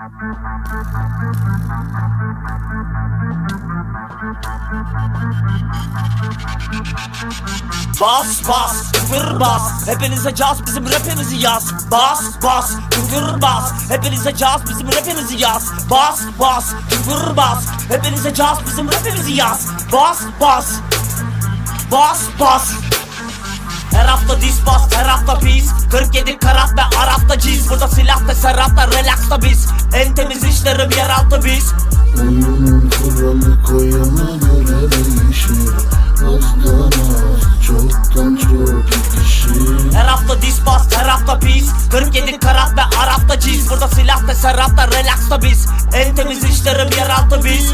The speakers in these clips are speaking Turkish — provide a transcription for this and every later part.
Bas bas küfür bas. Hepinize caz bizim rapimizi yaz. Bas bas küfür bas. Hepinize caz bizim rapimizi yaz. Bas bas küfür bas. Hepinize caz bizim rapimizi yaz. Bas bas. Bas bas. Her hafta dis bas, her hafta pis 47 karat ve Arap'ta ciz. Burada silah hafta dis bas, her hafta pis 47 karat ve Arap'ta ciz. Burada silah da serapta relaxta biz. En temiz işlerim yeraltı biz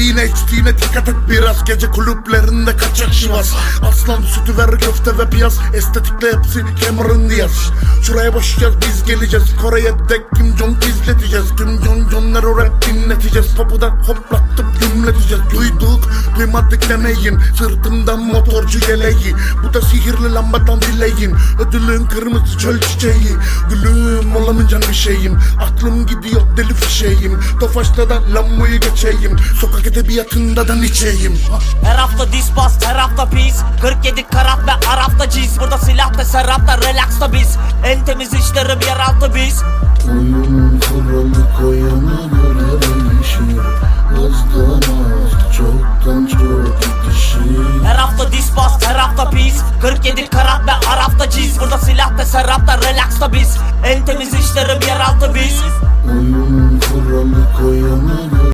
Yediğine içtiğine dikkat et biraz. Gece kulüplerinde kaçak şivas Aslan sütü ver köfte ve piyaz. Estetikle hepsi Cameron Diaz Şuraya boşacağız biz geleceğiz. Kore'ye dek Kim Jong izleteceğiz. Kim Jong Jon'ları rap dinleteceğiz. Popu da hoplatıp gümleteceğiz Duyduk duymadık demeyin. Sırtımdan motorcu yeleği. Bu da sihirli lambadan dileyin. Ödülün kırmızı çöl çiçeği. Gülüm olamayacağım bir şeyim? Aklım gidiyor deli fişeğim. Tofaş'ta da lambayı geçeyim. Sokak edebiyatında da niçeyim? Her hafta dis bas, her hafta pis 47 karat ve Arap'ta ciz. Burada silah da serapta relaxta biz. En temiz işlerim yeraltı biz. Oyunun 47 karat ve Araf'ta cheese Burada silah da serrafta relaxta biz. En temiz işlerim yeraltı biz.